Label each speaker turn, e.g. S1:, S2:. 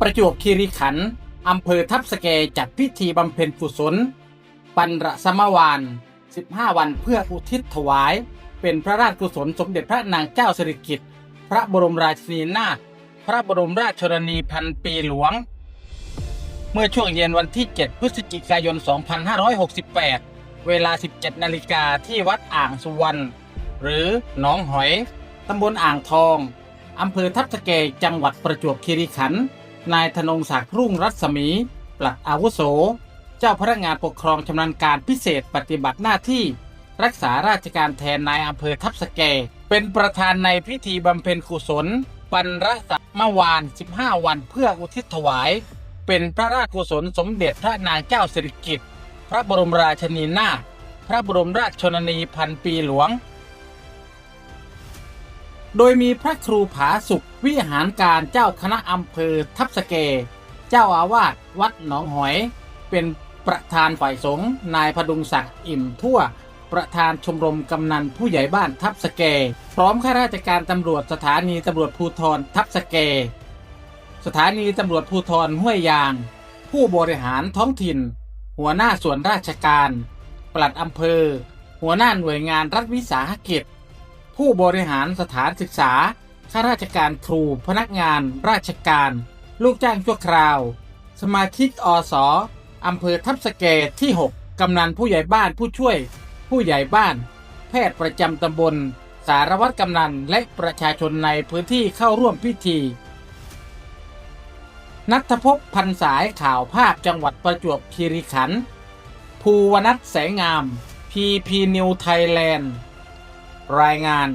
S1: ประจวบคีรีขันธ์อำเภอทับสแกจัดพิธีบำเพ็ญกุศล ปันระสมวาน 15 วันเพื่ออุทิศถวาย เป็นพระราชกุศลสมเด็จพระนางเจ้าสิริกิติ์พระบรมราชินีนาถพระบรมราชชนนีพันปีหลวง เมื่อช่วงเย็นวันที่ 7 พฤศจิกายน 2568 เวลา 17 นาฬิกาที่วัดอ่างสุวรรณ หรือหนองหอย ตำบลอ่างทอง อำเภอทับสแกจังหวัดประจวบคีรีขันธ์ นายธนงศักดิ์รุ่งรัศมี ปลัดอาวุโส เจ้าพนักงานปกครองชำนาญการพิเศษปฏิบัติหน้าที่ รักษาราชการแทนนายอำเภอทับสแก เป็นประธานในพิธีบำเพ็ญกุศลปันรสมวาน 15 วันเพื่ออุทิศถวาย เป็นพระราชกุศลสมเด็จพระนางเจ้าสิริกิติ์พระบรมราชินีนาถพระบรมราชชนนีพันปีหลวง โดยมีพระครูผาสุขวิหารการเจ้าคณะอำเภอทับสแกเจ้าอาวาสวัดหนองหอย เป็นประธานฝ่ายสงฆ์นายพดุงศักดิ์อิ่มทั่ว ประธานชมรมกำนันผู้ใหญ่บ้านทับสแกพร้อมข้าราชการตำรวจสถานีตำรวจภูธรทับสแกสถานีตำรวจภูธรห้วยยาง ผู้บริหารท้องถิ่น หัวหน้าส่วนราชการ ปลัดอำเภอ หัวหน้าหน่วยงานรัฐวิสาหกิจ ผู้บริหารสถานศึกษา ข้าราชการครู พนักงาน ราชการ ลูกจ้างชั่วคราว สมาชิกอสอำเภอทับสแกที่ 6 กำนันผู้ใหญ่บ้านผู้ช่วย ผู้ใหญ่บ้าน แพทย์ประจำตำบล สารวัตรกำนัน และประชาชนในพื้นที่เข้าร่วมพิธีนัทพบพันสายข่าวภาพจังหวัดประจวบคีรีขันธ์ ภูวนัทแสงงาม พีพีนิวไทยแลนด์ รายงาน